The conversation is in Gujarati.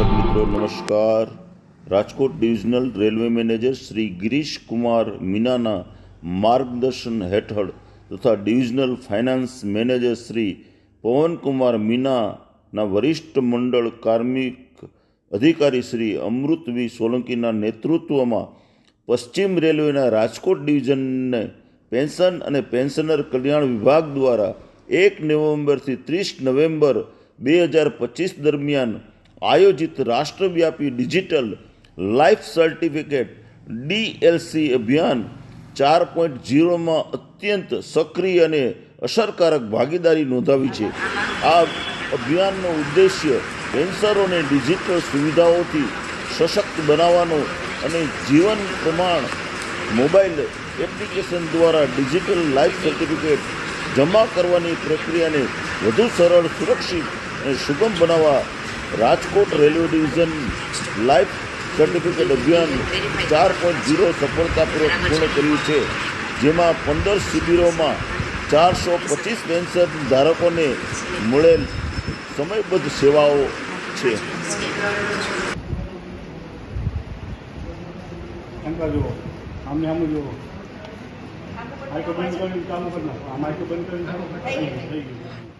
નમસ્કાર. Rajkot divisional railway manager Shri Girish Kumar મીનાના માર્ગદર્શન હેઠળ તથા divisional finance manager Shri Pawankumar મીનાના વરિષ્ઠ મંડળ કાર્મિક અધિકારી શ્રી અમૃતવી સોલંકીના નેતૃત્વમાં પશ્ચિમ રેલવેના રાજકોટ ડિવિઝનને પેન્શન અને પેન્શનર કલ્યાણ વિભાગ દ્વારા એક નવેમ્બરથી ત્રીસ નવેમ્બર બે હજાર પચીસ દરમિયાન આયોજિત રાષ્ટ્રવ્યાપી ડિજિટલ લાઈફ સર્ટિફિકેટ ડીએલસી અભિયાન ચાર પોઈન્ટ ઝીરોમાં અત્યંત સક્રિય અને અસરકારક ભાગીદારી નોંધાવી છે. આ અભિયાનનો ઉદ્દેશ્ય કેન્સરોને ડિજિટલ સુવિધાઓથી સશક્ત બનાવવાનો અને જીવન પ્રમાણ મોબાઈલ એપ્લિકેશન દ્વારા ડિજિટલ લાઈફ સર્ટિફિકેટ જમા કરવાની પ્રક્રિયાને વધુ સરળ, સુરક્ષિત અને સુગમ બનાવવા Rajkot railway division life certificate અભિયાન ચાર પોઈન્ટ ઝીરો સફળતાપૂર્વક પૂર્ણ કર્યું છે, જેમાં પંદર શિબિરોમાં ચારસો પચીસ પેન્શન ધારકોને મળેલ સમયબદ્ધ સેવાઓ છે. આમને આમ માઇકો બંધ કરીને ચાલુ કરી નાખો. આ માઇકો બંધ કરીને ચાલુ ગયું.